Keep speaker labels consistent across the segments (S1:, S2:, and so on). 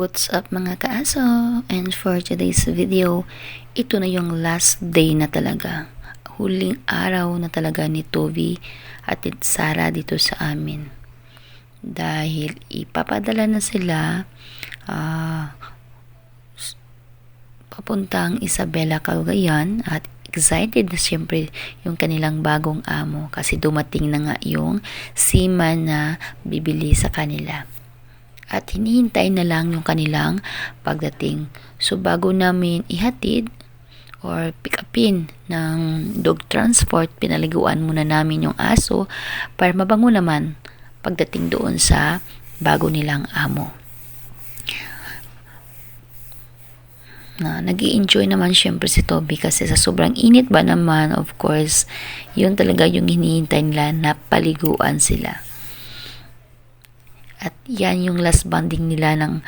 S1: What's up mga kaaso? And for today's video, ito na yung last day na talaga. Huling araw na talaga ni Toby at ni Sarah dito sa amin. Dahil ipapadala na sila s- papuntang Isabela, Cagayan at excited na siyempre yung kanilang bagong amo kasi dumating na nga yung seaman na bibili sa kanila at hinihintay na lang yung kanilang pagdating. So bago namin ihatid or pick upin ng dog transport, pinaliguan muna namin yung aso para mabango naman pagdating doon sa bago nilang amo. na nag enjoy naman syempre si Toby kasi sa sobrang init ba naman of course yun talaga yung hinihintay nila na paliguan sila at yan yung last bonding nila ng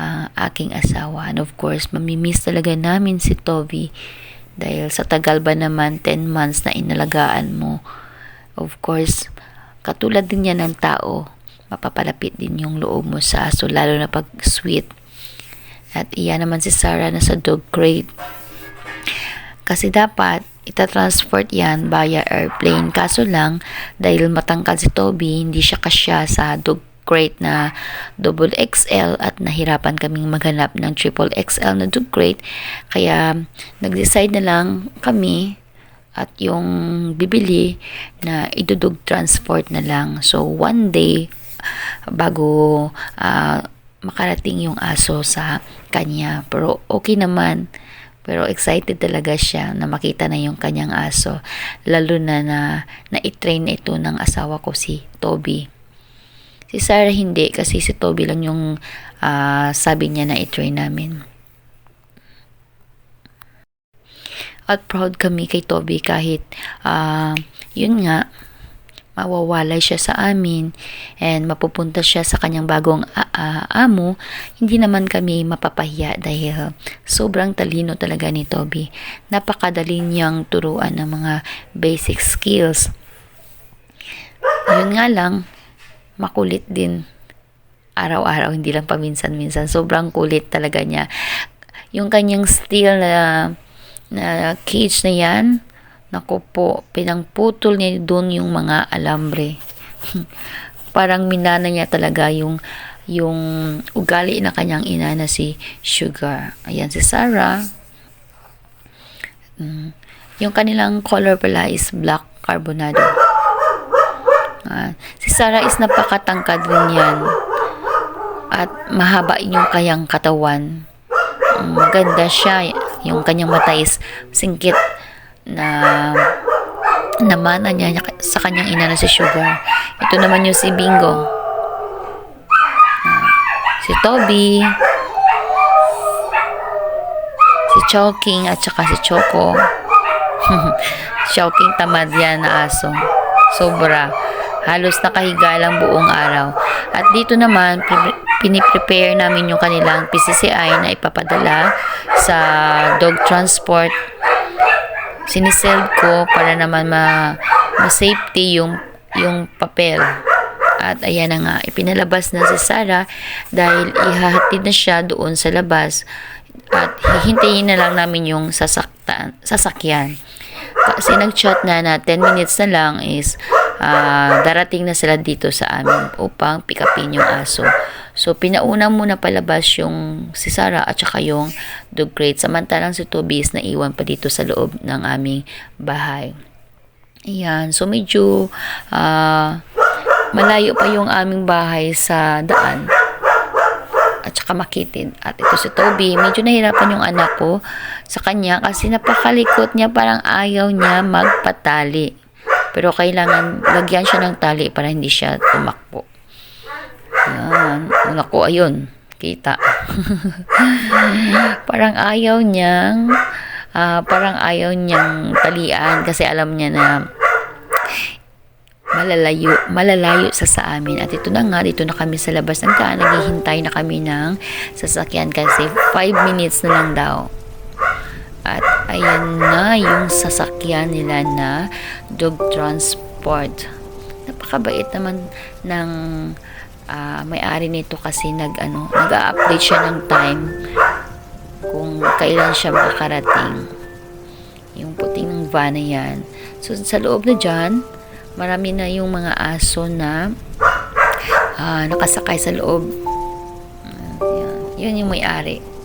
S1: ah, aking asawa. And of course, mamimiss talaga namin si Toby. Dahil sa tagal ba naman, 10 months na inalagaan mo. Of course, katulad din yan ng tao, mapapalapit din yung loob mo sa aso, lalo na pag sweet. At iyan naman si Sarah na sa dog crate. Kasi dapat, ita-transport yan via airplane. Kaso lang, dahil matangkad si Toby, hindi siya kasya sa dog crate na double XL at nahirapan kaming maghanap ng triple XL na dog crate. Kaya, nag-decide na lang kami at yung bibili na idudog transport na lang. So, one day, bago ah, makarating yung aso sa kanya. Pero okay naman. Pero excited talaga siya na makita na yung kanyang aso. Lalo na na na-train na ito ng asawa ko si Toby. Si Sarah hindi kasi si Toby lang yung ah, sabi niya na i-train namin. At proud kami kay Toby kahit ah, yun nga mawawalay siya sa amin and mapupunta siya sa kanyang bagong a- amo, hindi naman kami mapapahiya dahil sobrang talino talaga ni Toby. Napakadali niyang turuan ng mga basic skills. Yun nga lang, makulit din araw-araw, hindi lang paminsan-minsan. Sobrang kulit talaga niya. Yung kanyang steel na, na cage na yan, naku po, pinangputol niya doon yung mga alambre. Parang minana niya talaga yung yung ugali na kanyang ina na si Sugar. Ayan si Sarah. Mm. Yung kanilang color pala is black carbonado. Si Sarah is napakatangkad rin yan. At mahaba yung kayang katawan. Mm, Maganda siya. Yung kanyang mata is singkit na namana niya sa kanyang ina na si Sugar. Ito naman yung si Bingo. Ah, si Toby. Si Choking at saka si Choco. Choking tamad yan na aso. Sobra. Halos nakahiga lang buong araw. At dito naman, pre- piniprepare namin yung kanilang PCCI na ipapadala sa dog transport. Siniseld ko para naman ma, ma-safety yung, yung papel. At ayan na nga, ipinalabas na si Sarah dahil ihahatid na siya doon sa labas. At hihintayin na lang namin yung sasaktan, sasakyan. Kasi nag-chat na na 10 minutes na lang is ah, darating na sila dito sa amin upang pick upin yung aso. So, pinauna muna palabas yung si Sarah at saka yung dog crate. Samantalang si Toby is naiwan pa dito sa loob ng aming bahay. Ayan. So, medyo ah, malayo pa yung aming bahay sa daan at saka makitid. At ito si Toby, medyo nahirapan yung anak ko sa kanya kasi napakalikot niya, parang ayaw niya magpatali. Pero kailangan lagyan siya ng tali para hindi siya tumakbo. Yan. Una ko, ayun. Kita. parang ayaw niyang, ah, parang ayaw niyang talian kasi alam niya na malalayo, malalayo sa sa amin. At ito na nga, dito na kami sa labas ng daan. Naghihintay na kami ng sasakyan kasi 5 minutes na lang daw. Ayan na yung sasakyan nila na dog transport. Napakabait naman ng ah, may-ari nito kasi nag ano, nag-update siya ng time kung kailan siya makakarating. Yung puting ng van na yan. So, sa loob na dyan, marami na yung mga aso na ah, nakasakay sa loob. Ah, yan. Yun yung may-ari.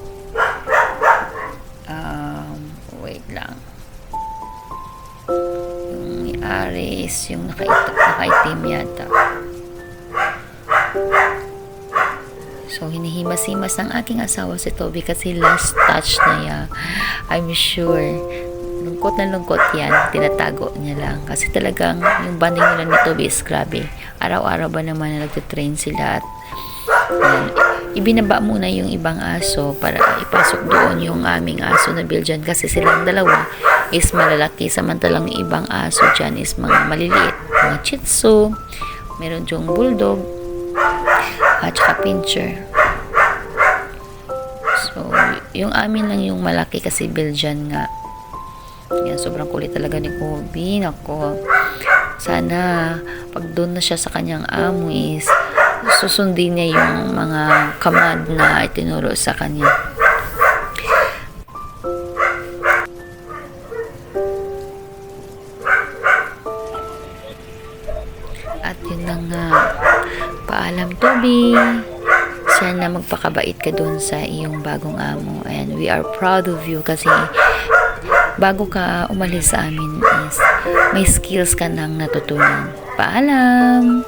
S1: Yung may-ari is yung nakaita, nakaitim yata. So, hinihimas-himas ng aking asawa si Toby kasi last touch na yan. I'm sure. Lungkot na lungkot yan. Tinatago niya lang. Kasi talagang yung banding nila ni Toby is grabe. Araw-araw ba naman na nagtitrain sila at yan. Ibinaba muna yung ibang aso para ipasok doon yung aming aso na Belgian kasi silang dalawa is malalaki samantalang ibang aso dyan is mga maliliit. Mga Shih Tzu, meron yung Bulldog, at saka pincher. So, yung amin lang yung malaki kasi Belgian nga. Yan, sobrang kulit talaga ni Kobe. Nako. Sana, pag doon na siya sa kanyang amo is, susundin niya yung mga command na itinuro sa kanya. Toby. Sana magpakabait ka dun sa iyong bagong amo. And we are proud of you kasi bago ka umalis sa amin is may skills ka nang natutunan. Paalam!